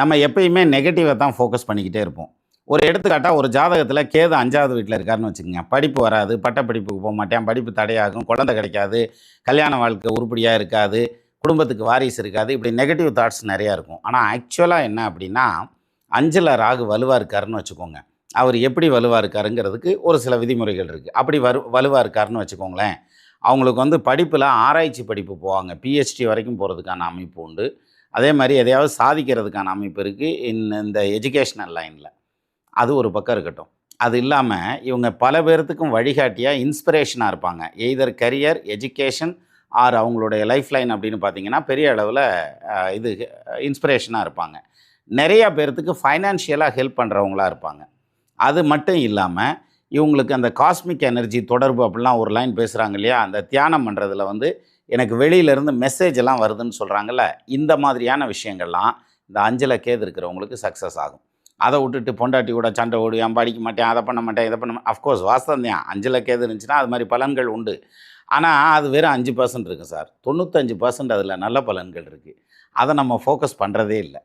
நம்ம எப்பயுமே நெகட்டிவை தான் ஃபோக்கஸ் பண்ணிக்கிட்டே இருப்போம். ஒரு எடுத்துக்காட்டாக ஒரு ஜாதகத்தில் கேது அஞ்சாவது வீட்டில் இருக்காருன்னு வச்சுக்கோங்க. படிப்பு வராது பட்டப்படிப்புக்கு போக மாட்டேன். படிப்பு தடையாகும் குழந்தை கிடைக்காது கல்யாண வாழ்க்கை உருப்படியாக இருக்காது குடும்பத்துக்கு வாரிசு இருக்காது. இப்படி நெகட்டிவ் தாட்ஸ் நிறையா இருக்கும். ஆனால் ஆக்சுவலாக என்ன அப்படின்னா அஞ்சில் ராகு வலுவாக இருக்காருன்னு வச்சுக்கோங்க. அவர் எப்படி வலுவாக இருக்காருங்கிறதுக்கு ஒரு சில விதிமுறைகள் இருக்குது அப்படி வரு வலுவாக இருக்காருன்னு வச்சுக்கோங்களேன். அவங்களுக்கு வந்து படிப்பில் ஆராய்ச்சி படிப்பு போவாங்க. பிஹெச்டி வரைக்கும் போகிறதுக்கான அமைப்பு உண்டு. அதே மாதிரி எதையாவது சாதிக்கிறதுக்கான அமைப்பு இருக்குது இந்த இந்த எஜுகேஷ்னல் லைனில் அது ஒரு பக்கம் இருக்கட்டும். அது இல்லாமல் இவங்க பல பேர்த்துக்கும் வழிகாட்டியாக இன்ஸ்பிரேஷனாக இருப்பாங்க. எய்தர் கரியர் எஜுகேஷன் ஆர் அவங்களுடைய லைஃப் லைன் அப்படின்னு பார்த்தீங்கன்னா பெரிய அளவில் இது இன்ஸ்பிரேஷனாக இருப்பாங்க. நிறையா பேர்த்துக்கு ஃபைனான்ஷியலாக ஹெல்ப் பண்ணுறவங்களா இருப்பாங்க. அது மட்டும் இல்லாமல் இவங்களுக்கு அந்த காஸ்மிக் எனர்ஜி தொடர்பு அப்படிலாம் ஒரு லைன் பேசுகிறாங்க இல்லையா? அந்த தியானம் பண்ணுறதுல வந்து எனக்கு வெளியிலேருந்து மெசேஜ் எல்லாம் வருதுன்னு சொல்கிறாங்கல்ல இந்த மாதிரியான விஷயங்கள்லாம் இந்த அஞ்சில் கேது இருக்கிறவங்களுக்கு சக்ஸஸ் ஆகும். அதை விட்டுட்டு பொண்டாட்டி கூட சண்டை ஓடி ஏன் படிக்க மாட்டேன் அதை பண்ண மாட்டேன் இதை பண்ண மாட்டேன். அஃப்கோர்ஸ் வாஸ்தம் தான். அஞ்சில் கேது இருந்துச்சுன்னா அது மாதிரி பலன்கள் உண்டு. ஆனால் அது வெறும் அஞ்சு பர்சன்ட் இருக்குது சார். தொண்ணூத்தஞ்சு பர்சன்ட் அதில் நல்ல பலன்கள் இருக்குது அதை நம்ம ஃபோக்கஸ் பண்ணுறதே இல்லை.